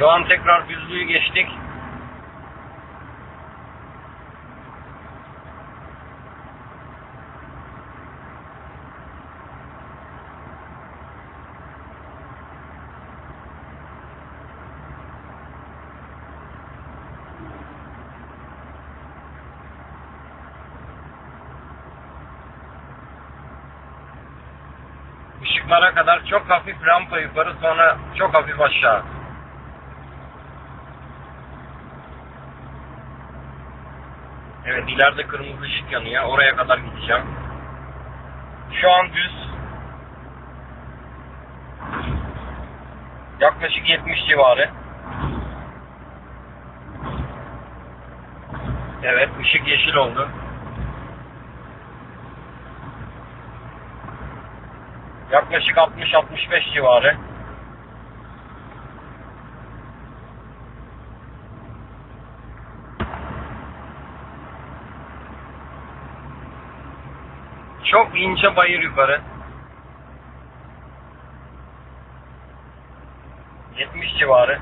Şu an tekrar düzlüğü geçtik. Işıklara kadar çok hafif rampa yukarı sonra çok hafif aşağı. Evet ileride kırmızı ışık yanıyor. Oraya kadar gideceğim. Şu an düz. Yaklaşık 70 civarı. Evet ışık yeşil oldu. Yaklaşık 60-65 civarı. Çok ince bayır yukarı. 70 civarı.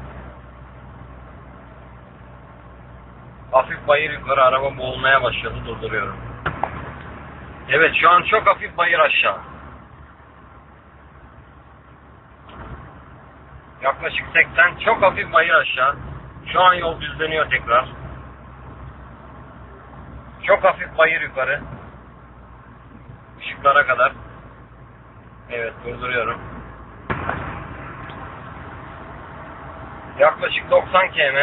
Hafif bayır yukarı araba boğulmaya başladı durduruyorum. Evet şu an çok hafif bayır aşağı. Yaklaşık 80 çok hafif bayır aşağı. Şu an yol düzleniyor tekrar. Çok hafif bayır yukarı. Işıklara kadar. Evet durduruyorum. Yaklaşık 90 km.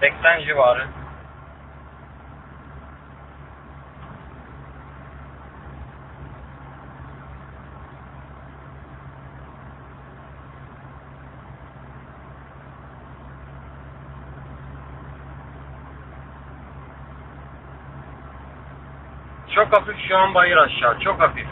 ...80 civarı. Çok hafif şu an bayır aşağı. Çok hafif.